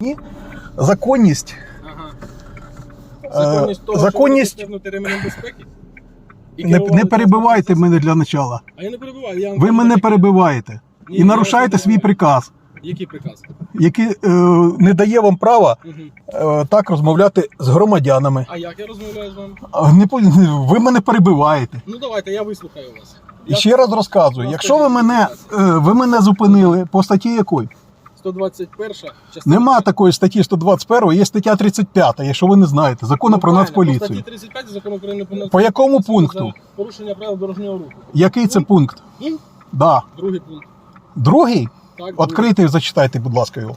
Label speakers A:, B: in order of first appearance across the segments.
A: Ні. Законність.
B: Ага.
A: Е,
B: Законність того,
A: законність-
B: що ви пристебнуті безпеки? І
A: Не, не перебивайте мене для начала.
B: А я не перебиваю. Я вам
A: Ви мене перебиваєте
B: Ні,
A: і
B: я
A: нарушаєте свій приказ,
B: Який приказ?
A: який е, не дає вам права
B: Угу.
A: е, так розмовляти з громадянами.
B: А як я розмовляю з вами?
A: А, Не, ви мене перебиваєте.
B: Ну давайте, я вислухаю вас.
A: І
B: Я
A: ще раз розказую: якщо ви мене, е, ви мене зупинили по статті якої?
B: 121 частина.
A: Нема такої статті 121, є стаття 35, якщо ви не знаєте, закону
B: Ну,
A: про нацполіцію.
B: статті 35 закону України про
A: По якому пункту?
B: за Порушення правил дорожнього руху.
A: Який це пункт?
B: Пункт?
A: Да.
B: Другий пункт.
A: Другий?
B: Так,
A: і зачитайте, будь ласка, його.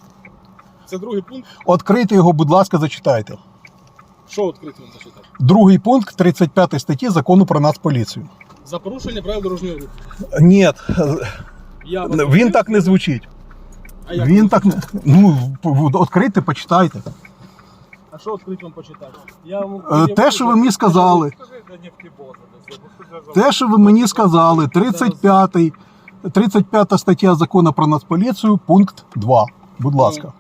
B: Це другий пункт.
A: Відкрийте його, будь ласка, зачитайте.
B: Що відкрити вам зачитати?
A: Другий пункт 35 статті закону про нацполіцію.
B: За порушення правил дорожнього руху.
A: Ні,
B: Я вас
A: він так не звучить. Він так не. Ну, відкрийте, почитайте.
B: А що відкрити вам почитати? Я вам...
A: Е, Те, що ви мені сказали, те, що ви мені сказали, 35 35 стаття закону про нацполіцію, пункт 2. Будь ласка.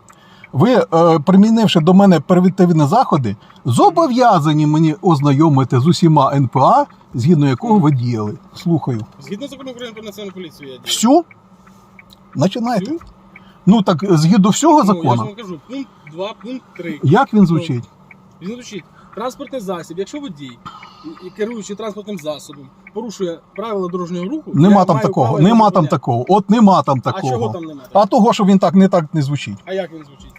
A: Ви, е, примінивши до мене превентивні заходи, зобов'язані мені ознайомити з усіма НПА, згідно якого ви діяли. Слухаю.
B: Згідно закону України про національну поліцію я дію.
A: Всю? Починайте.
B: Всю?
A: Ну так згідно всього
B: Ну, я ж вам кажу, пункт 2, пункт 3.
A: як він звучить?
B: Він звучить. Транспортний засіб, якщо водій, і- і керуючи транспортним засобом, порушує правила дорожнього руху,
A: Нема
B: я
A: там
B: маю
A: такого,
B: право
A: нема
B: його
A: там
B: зупиняти.
A: такого. От нема там
B: А чого
A: такого.
B: там немає?
A: А того, що він так не так не звучить.
B: А як він звучить?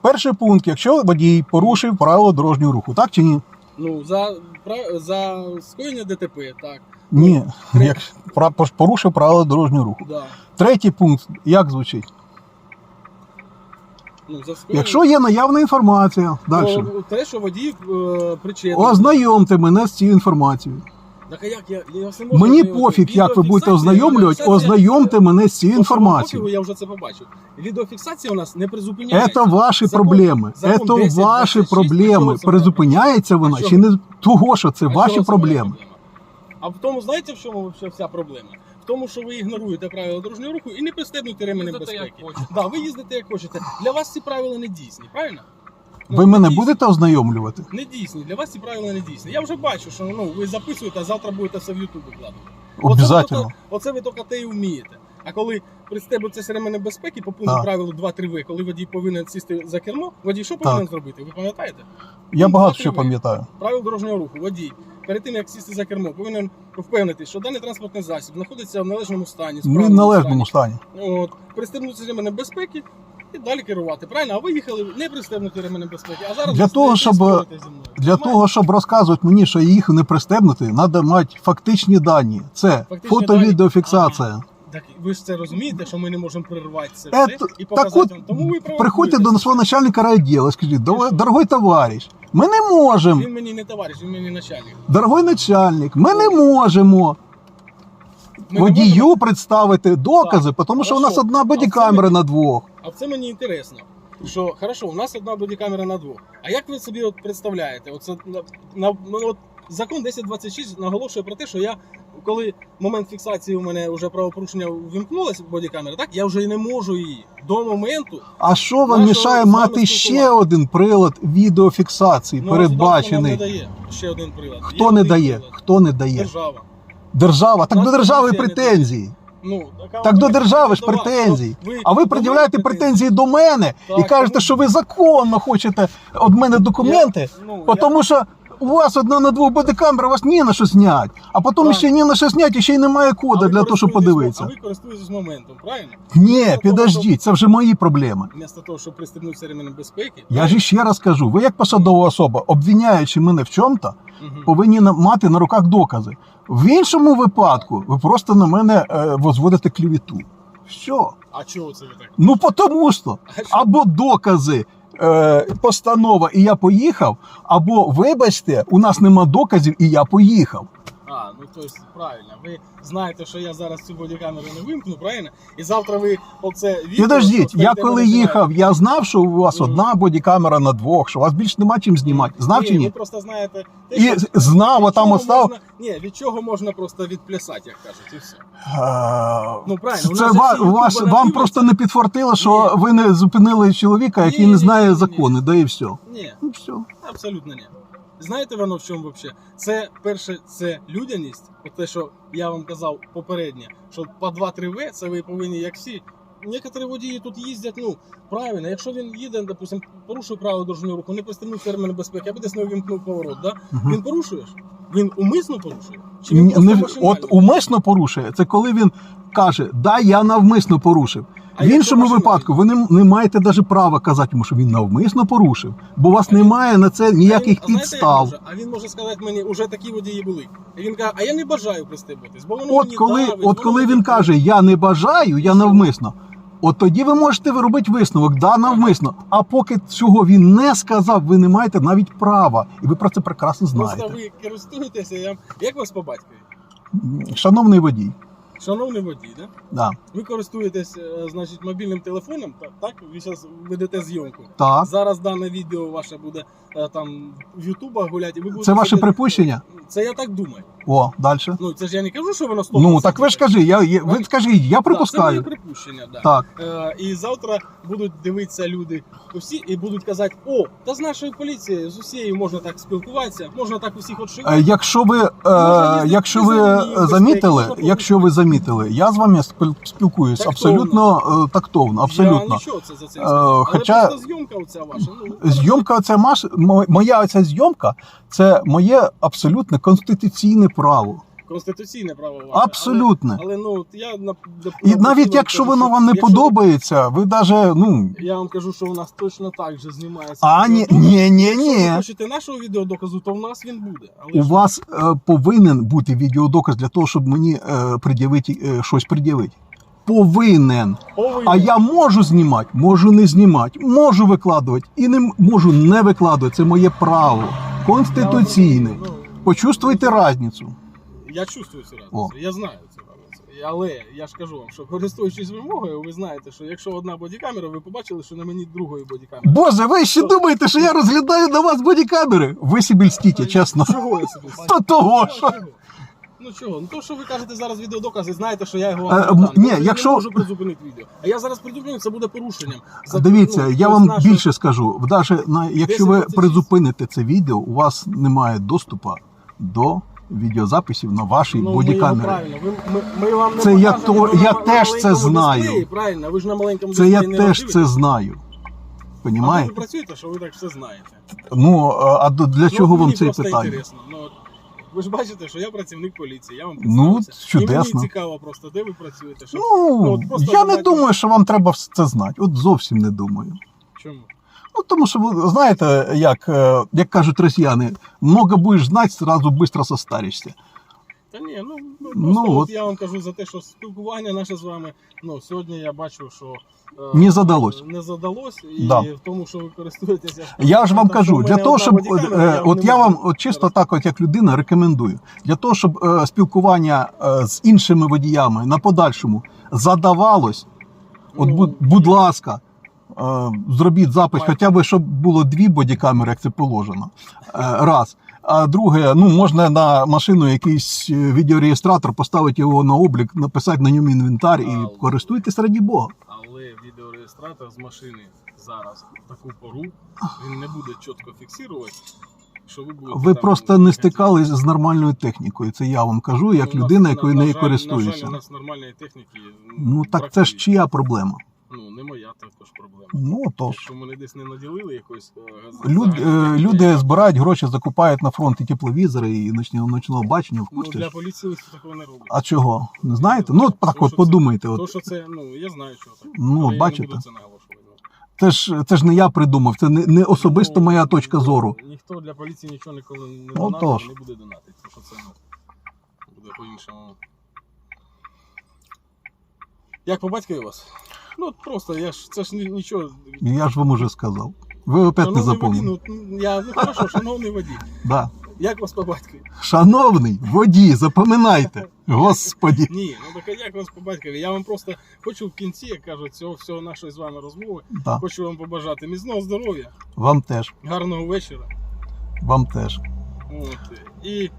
A: Перший пункт, якщо водій порушив правила дорожнього руху, так чи ні?
B: Ну, за, пра- за скоєння ДТП, так.
A: Ні. Як пра- порушив правила дорожнього руху.
B: Да.
A: Третій пункт, як звучить?
B: Ну, за скоєння...
A: Якщо є наявна інформація, далі.
B: Ну, те, що водій е, причетний.
A: Ознайомте мене з цією інформацією.
B: Так а як я, я все можу
A: Мені
B: ознайомити.
A: пофіг, як ви будете
B: Відеофіксація,
A: ознайомлювати,
B: відеофіксація-
A: ознайомте мене з цією інформацією.
B: Я вже це побачив. Відеофіксація у нас не призупиняється.
A: Це ваші
B: Закон-
A: проблеми.
B: закон
A: Це
B: 10,
A: ваші
B: 26,
A: проблеми. Призупиняється вона чи не того, що це
B: А
A: ваші
B: чого моя
A: проблеми.
B: проблема? А в тому, знаєте, в чому вся проблема? В тому, що ви ігноруєте правила дорожнього руху і не пристебнуте ремені
C: Їздите, як
B: безпеки.
C: хочете.
B: Да, ви їздите як хочете. Для вас ці правила не дійсні, правильно? Ну,
A: Ви
B: не
A: мене
B: дійсні.
A: будете ознайомлювати?
B: Не дійсні, для вас ці правила не дійсні. Я вже бачу, що ну, ви записуєте, а завтра будете все в Ютубі вкладати. Оце ви
A: Обязательно.
B: тільки- Оце ви тільки те і вмієте. А коли пристебується ременем безпеки по пункту
A: Так.
B: правилу 2-3 В, коли водій повинен сісти за кермо, водій що повинен зробити? Ви пам'ятаєте?
A: Я
B: Ну,
A: багато що пам'ятаю.
B: Правил дорожнього руху, водій. Перед тим як сісти за кермо, повинен впевнитися, що даний транспортний засіб знаходиться в належному стані.
A: Він в
B: справному
A: належному стані.
B: стані. От, пристебнутися ременем безпеки і далі керувати. Правильно? А ви їхали не пристебнуті ременем безпеки. А зараз
A: Для
B: ви
A: того,
B: стоїте і
A: щоб-
B: спорите зі мною.
A: Для
B: Понимаєте?
A: того, щоб розказувати мені, що їх не пристебнути, треба мати фактичні дані. Це
B: Фактичні
A: фото-відеофіксація.
B: Ага. Так ви ж це розумієте, що ми не можемо перервати це все і
A: так
B: показати
A: от,
B: вам. Тому ви.
A: Приходьте до свого начальника райділа, скажіть, «Дорогой- дорогой товариш, ми не можемо,
B: Він мені не товариш, він мені начальник.
A: дорогой начальник, ми не можемо
B: Ми не
A: водію
B: можемо-
A: представити докази, тому що у нас
B: Хорошо.
A: одна бодікамера на двох.
B: А це мені інтересно. Що хорошо, у нас одна бодікамера на двох. А як ви собі от представляєте? Оце на, на ну, от закон 1026 наголошує про те, що я коли момент фіксації у мене вже правопорушення вимкнулося бодікамера, так я вже і не можу її до моменту.
A: А що вам мішає мати ще один прилад відеофіксації,
B: Ну,
A: передбачений?
B: не дає ще один прилад.
A: Хто
B: Є
A: не
B: один
A: дає?
B: прилад.
A: Хто не дає?
B: Держава.
A: Держава. Так
B: Нас
A: до держави
B: поліція не
A: претензії.
B: Ну,
A: Так до держави ж
B: до вас.
A: претензій.
B: Ви-
A: А ви
B: до
A: пред'являєте
B: мене
A: претензії до мене і
B: Так,
A: кажете,
B: тому-
A: що ви законно хочете від мене документи,
B: Я- ну, я-
A: тому що у вас одна на двох бодикамер, у вас ні на що зняти. А потім
B: Так.
A: ще ні на що зняти, і ще й немає кода для того, щоб подивитися.
B: А ви користуєтесь моментом, правильно?
A: Ні, підождіть, це вже мої проблеми.
B: Вместо того, щоб пристебнутися ременем безпеки.
A: Я ж іще раз кажу, ви як посадова особа, обвиняючи мене в чому-то,
B: Мгм.
A: повинні на- мати на руках докази. В іншому випадку ви просто на мене е, возводите клівіту. Все.
B: А чого це ви так?
A: Ну тому що
B: А що?
A: або докази, е, постанова, і я поїхав, або вибачте, у нас нема доказів, і я поїхав.
B: А, ну Ну, тобто, правильно, ви знаєте, що я зараз цю бодікамеру не вимкну, правильно? І завтра ви оце відео...
A: Підождіть, я коли їхав, я знав, що у вас одна бодікамера на двох, що у вас більше нема чим знімати. Знав чи ні?
B: Ви просто знаєте... те,
A: І
B: що-
A: знав,
B: від
A: а
B: чого
A: остав.
B: можна- Ні, від чого можна просто відплясати, як кажуть, і все.
A: Е,
B: Ну, правильно, у
A: Це
B: нас же
A: ва-
B: всі
A: вам просто не підфартило, що
B: Ні.
A: ви не зупинили чоловіка, який
B: Ні,
A: не
B: ні,
A: знає
B: ні, ні.
A: закони, да і все.
B: Ні,
A: Ну все.
B: абсолютно ні. Знаєте воно в чому взагалі? Це перше, це людяність. От те, що я вам казав попередньо, що по 2-3 В це ви повинні, як всі. Некоторі водії тут їздять, ну правильно, якщо він їде, допустим, порушує правила дорожнього руху, не пристебнув терміни безпеки, або десь не увімкнув поворот, да?
A: Мгм.
B: він порушує? Він умисно порушує? Чи він
A: не- от умисно порушує. Це коли він каже, да, я навмисно порушив.
B: А
A: в іншому випадку ви не, не маєте навіть права казати йому, що він навмисно порушив, бо у вас
B: він-
A: немає на це
B: А він-
A: ніяких
B: а знаєте, як
A: підстав.
B: може? А він може сказати мені, уже такі водії були. І він каже, а я не бажаю пристебуватись, бо воно
A: От
B: мені
A: коли,
B: давить,
A: от
B: воно
A: коли
B: мені
A: він каже, я не бажаю, я навмисно. От тоді ви можете робити висновок, да, навмисно. А поки цього він не сказав, ви не маєте навіть права. І ви про це прекрасно
B: Просто
A: знаєте.
B: ви користуєтеся, я... як вас по батькові?
A: Шановний водій,
B: Шановний водій, да?
A: да.
B: ви користуєтесь е, значить, мобільним телефоном, та- так? Ви зараз ведете зйомку.
A: так.
B: Зараз дане відео ваше буде е, там в Ютубах гуляти. і Ви будете
A: Це ваше
B: собі-
A: припущення?
B: Це я так думаю.
A: О, далі.
B: Ну це ж я не кажу, що воно 100%.
A: Ну так ви ж кажи, я, я, ви скажіть, я
B: Да, це
A: припускаю.
B: моє припущення, да.
A: Так.
B: Е, і завтра будуть дивитися люди усі і будуть казати: о, та з нашою поліцією, з усією можна так спілкуватися, можна так усіх
A: Е. Якщо ви,
B: Можна
A: е,
B: їздити
A: якщо
B: без
A: ви
B: лінії
A: замітили, якщо ви замітили, я з вами спілкуюсь
B: Тактовно.
A: абсолютно е, тактовно,
B: Я нічого це за це не
A: Е,
B: сказав. Але
A: хоча-
B: просто зйомка оця ваша. Ну,
A: Зйомка, оця маш, моя оця зйомка, це моє абсолютно конституційне право.
B: Конституційне право ваше.
A: Абсолютне.
B: Але, але ну я на
A: І навіть якщо воно вам не
B: якщо-
A: подобається, ви навіть, ну.
B: Я вам кажу, що у нас точно так же знімається.
A: А, ні,
B: відеодоказ.
A: ні, ні,
B: Якщо ви
A: ні.
B: хочете нашого відеодоказу, то в нас він буде. Але
A: У
B: ж
A: вас е, повинен бути відеодоказ для того, щоб мені е, пред'явити, е, щось пред'явити. Повинен.
B: повинен.
A: А я можу знімати, можу не знімати, можу викладувати і не можу не викладувати. Це моє право. Конституційне.
B: Ну,
A: Почувствуйте різницю.
B: Я чувствую цю
A: О.
B: я знаю цю разницю. Але я ж кажу вам, що користуючись вимогою, ви знаєте, що якщо одна бодікамера, ви побачили, що на мені другої бодікамери.
A: Боже, ви ще думаєте, що я розглядаю на вас бодікамери? Ви собі льстіть, чесно.
B: Чого я собі?
A: Та того, що.
B: Ну чого? Ну то, що ви кажете зараз відеодокази, знаєте, що я його
A: Е,
B: вам
A: м, ні,
B: що
A: якщо-
B: я не можу призупинити відео. А я зараз призупиню, це буде порушенням. За-
A: Дивіться,
B: ну,
A: я вам
B: наше-
A: більше скажу. Даже на якщо ви
B: 10-26.
A: призупините це відео, у вас немає доступу до відеозаписів на вашій
B: Ну, ми його
A: бодікамері.
B: правильно. Ви, ми, ми вам не
A: Це я то-
B: ви
A: я
B: на- на
A: теж це
B: маленькому
A: знаю.
B: дисплеї, правильно, ви ж на маленькому
A: Це я
B: дисплеї не
A: теж це знаю.
B: А
A: Понімаєте?
B: ви працюєте, що ви так все знаєте.
A: Ну а до- для чого
B: ну,
A: вам це питання?
B: інтересно. Ну, от, ви ж бачите, що я працівник поліції, я вам
A: Ну,
B: представився. І
A: чудесно.
B: мені цікаво просто, де ви працюєте, що...
A: Ну,
B: от просто
A: я не думаю, що вам треба вс- це знати. От зовсім не думаю.
B: Чому?
A: Ну, тому що ви знаєте, як, е, як кажуть росіяни, много будеш знати, сразу швидко состаришся.
B: Та ні, ну, ну
A: Ну,
B: от
A: от.
B: я вам кажу за те, що спілкування наше з вами, ну, сьогодні я бачу, що... е,
A: Не задалось.
B: Не задалось, і
A: Да.
B: в тому, що ви користуєтеся...
A: Я ж вам кажу, для того, щоб
B: бодікамера,
A: е,
B: я
A: от я вам от чисто так, от як людина, рекомендую для того, щоб е, спілкування е, з іншими водіями на подальшому задавалось. От,
B: Ну,
A: будь, будь ласка, е, зробіть запис, хоча б щоб було дві бодікамери, як це положено. Е, раз. А друге, ну можна на машину якийсь е, відеореєстратор, поставити його на облік, написати на ньому інвентар і користуйтесь раді Бога.
B: Але відеореєстратор з машини зараз в таку пору він не буде чітко фіксувати, що ви будете.
A: Ви
B: там
A: просто не стикались з нормальною технікою. Це я вам кажу, як
B: Ну,
A: людина, якою нею користуюся.
B: На жаль, у нас нормальної техніки.
A: Ну так це ж чия проблема?
B: Ну, не моя також проблема.
A: Ну тож.
B: Якщо мене десь не наділили якось. е,
A: Люд, е, люди збирають гроші, закупають на фронт і тепловізори, і ночного, бачення в
B: Ну, для поліції такого не робить.
A: А чого? Не знаєте? Ну от так
B: Тому
A: от
B: що це-
A: подумайте.
B: То, що це, ну, я знаю, чого так.
A: Ну,
B: Але
A: от
B: я
A: бачите.
B: не буду це наголошувати.
A: Це ж це ж не я придумав, це не, не особисто
B: Ну,
A: моя точка зору.
B: Ніхто для поліції нічого ніколи не
A: Ну,
B: донатить, не буде донатити, тому що це ну, буде по-іншому. Як по батькові у вас? Ну от просто, я ж це ж ні- нічого.
A: Я ж вам уже сказав. Ви опять не
B: водій,
A: запомнили.
B: ну я ну хорошо, шановний водій.
A: Да.
B: Як вас по батькові?
A: Шановний водій, запам'ятайте. Господі.
B: Ні, ну так а як вас по батькові? Я вам просто хочу в кінці, як кажуть, цього всього нашої з вами розмови.
A: Да.
B: Хочу вам побажати міцного здоров'я,
A: Вам теж.
B: гарного вечора.
A: Вам теж.
B: От, і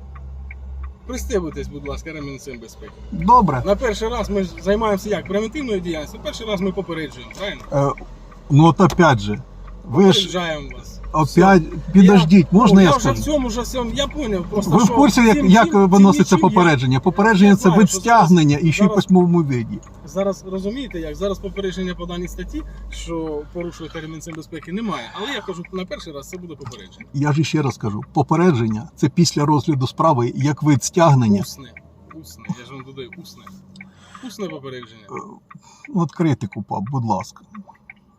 B: пристебуйтесь, будь ласка, ремінцем безпеки.
A: Добре.
B: На перший раз ми ж займаємося як превентивною діяльністю. Перший раз ми попереджуємо, правильно?
A: Е, ну от опять же, ви ж
B: Попереджаємо вас.
A: Опять підождіть, можна я
B: я вже в цьому вже всьому, я поняв. Просто
A: Ви в
B: що
A: курсі, як,
B: цим-
A: як
B: цим-
A: виноситься
B: цим
A: попередження? Попередження
B: Я
A: це
B: знаю,
A: вид
B: що
A: стягнення і ще й
B: зараз-
A: письмовому виді.
B: Зараз розумієте, як зараз попередження по даній статті, що порушуєте ремінцем безпеки, немає. Але я кажу, на перший раз це буде попередження.
A: Я ж ще раз кажу: попередження це після розгляду справи як вид стягнення.
B: Усне. Усне. Я ж вам додаю усне. Усне попередження.
A: Відкрийте КУПАП, будь ласка.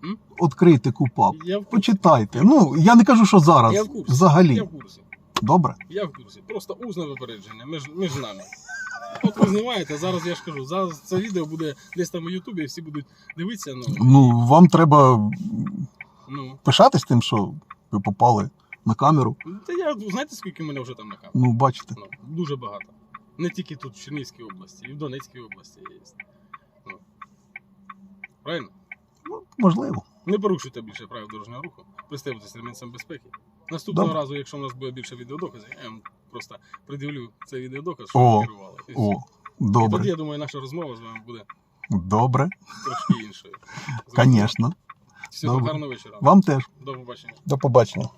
B: М?
A: Відкрийте КУПАП.
B: Я в курсі.
A: Почитайте. Ну, я не кажу, що зараз.
B: Я в курсі.
A: Взагалі.
B: Я в курсі.
A: Добре?
B: Я в курсі. Просто усне попередження між, між нами. От ви знімаєте, зараз я ж кажу, зараз це відео буде десь там у Ютубі, і всі будуть дивитися. Ну,
A: Ну, вам треба
B: ну.
A: пишатись тим, що ви попали на камеру.
B: Та я знаєте, скільки мене вже там на камері?
A: Ну, бачите.
B: Ну, дуже багато. Не тільки тут, в Чернігівській області, і в Донецькій області є. Ну. Правильно?
A: Можливо.
B: Не порушуйте більше правил дорожнього руху, пристебуйтесь ремінцем безпеки. Наступного
A: Добре.
B: разу, якщо в нас буде більше відеодоказів, я вам просто придивлю цей відеодоказ, що
A: О,
B: ви керували. І все.
A: О,
B: І тоді, я думаю, наша розмова з вами буде
A: Добре.
B: трошки іншою.
A: Звісно.
B: Всього
A: Добре.
B: гарного вечора.
A: Вам теж.
B: До побачення.
A: До побачення.